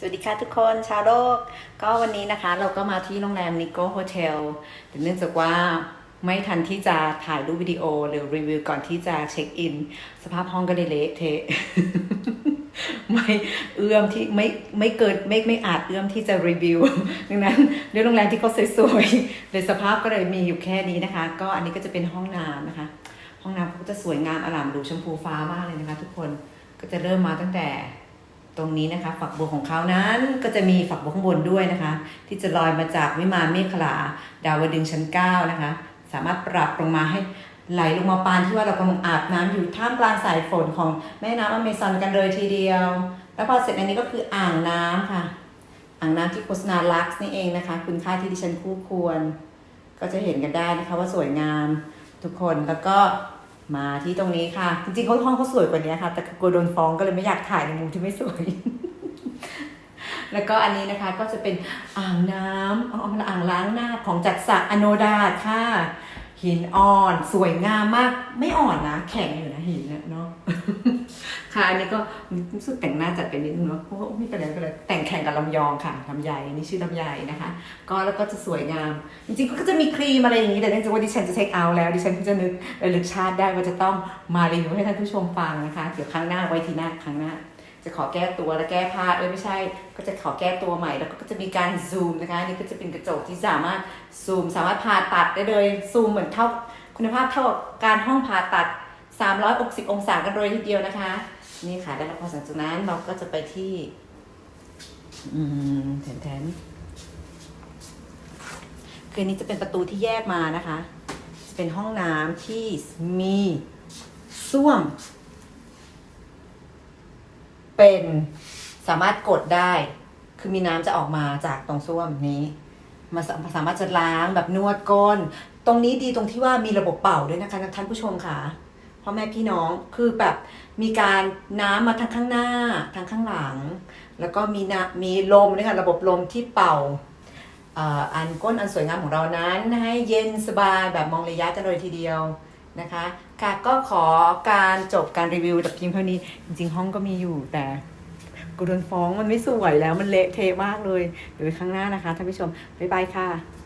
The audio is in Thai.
สวัสดีค่ะทุกคนชาวโลก ก็วันนี้นะคะเราก็มาที่โรงแรมนิโก้โฮเทลแต่เนื่องจากว่าไม่ทันที่จะถ่ายรูปวิดีโอหรือรีวิวก่อนที่จะเช็คอิน สภาพห้องก็เลยเละเทะไม่เอื้อมที่ไม่ไม่เกิดไม่ไม่อาจเอื้อมที่จะรีวิวดังนั้นเรื่องโรงแรมที่เขาสวยๆเลยสภาพก็เลยมีอยู่แค่นี้นะคะ ก็อันนี้ก็จะเป็นห้องน้ำนะคะ ห้องน้ำเขาจะสวยงามอลามดูชมพูฟ้ามากเลยนะคะ ทุกคนก็จะเริ่มมาตั้งแต่ ตรงนี้นะคะ ฝักบัวของเขานั้นก็จะมีฝักบัวข้างบนด้วยนะคะ ที่จะลอยมาจากวิมานเมฆขลาดาวดึงชั้นเก้านะคะ สามารถปรับลงมาให้ไหลลงมาปานที่ว่าเรากำลังอาบน้ำอยู่ท่ามกลางสายฝนของแม่น้ำอเมซอนกันเลยทีเดียว แล้วพอเสร็จอันนี้ก็คืออ่างน้ำค่ะ อ่างน้ำที่โฆษณาลักซ์นี่เองนะคะ คุณค่าที่ดิฉันคู่ควร ก็จะเห็นกันได้นะคะว่าสวยงามทุกคนแล้วก็ มาที่ตรงนี้ค่ะ จริงๆเขาห้องเขาสวยกว่านี้ค่ะ แต่กลัวโดนฟ้องก็เลยไม่อยากถ่ายในมุมที่ไม่สวย แล้วก็อันนี้นะคะก็จะเป็นอ่างน้ำเอาอ่างล้างหน้าของจัดสระอโนดาค่ะ หินอ่อน สวยงามมาก ไม่อ่อนนะ แข็งอยู่นะหินเนี่ยเนาะ ค่ะอันนี้ก็รู้สึกแต่งหน้าจัดไปนิดนึงเนาะเพราะว่าไม่เป็นไรไม่เป็นไรแต่งแข่งกับลำยองค่ะลำไยนี่ชื่อลำไยนะคะ ก็แล้วก็จะสวยงาม จริงๆก็จะมีครีมอะไรอย่างนี้แต่เนื่องจากว่าดิฉันจะเช็คเอาท์แล้วดิฉันก็จะนึกระลึกชาติได้ว่าจะต้องมารีวิวให้ท่านผู้ชมฟังนะคะเดี๋ยวครั้งหน้าไว้ทีหน้าครั้งหน้าจะขอแก้ตัวและแก้ผ้าเอ้ยไม่ใช่ ก็จะขอแก้ตัวใหม่แล้วก็จะมีการซูมนะคะอันนี่ก็จะเป็นกระจกที่สามารถซูม สามารถผ่าตัดได้เลยซูมเหมือนเท่าคุณภาพเท่าการห้องผ่าตัด 360 องศากันเลยทีเดียวนะคะ นี่ค่ะแล้วพอหลังจากนั้นเราก็จะไปที่อืมแทนๆคือนี้จะเป็นประตูที่แยกมานะคะจะเป็นห้องน้ำที่มีส้วม เป็นสามารถกดได้ คือมีน้ำจะออกมาจากตรงส้วมนี้มาสามารถจะล้างแบบนวดก้น ตรงนี้ดีตรงที่ว่ามีระบบเป่าด้วยนะคะท่านผู้ชมค่ะ พ่อแม่พี่น้องคือแบบมีการน้ำมาทางข้างหน้าทางข้างหลัง แล้วก็มีนะมีลมด้วยค่ะระบบลมที่เป่าอันก้นอันสวยงามของเรานั้นให้เย็นสบายแบบมองระยะกันเลยทีเดียวนะคะค่ะก็ขอการจบการรีวิวแต่เพียงเท่านี้จริงๆ ห้องก็มีอยู่แต่กูโดนฟ้องมันไม่สวยแล้วมันเละเทะมากเลยเดี๋ยวไว้ครั้งหน้านะคะท่านผู้ชมบ๊ายบายค่ะ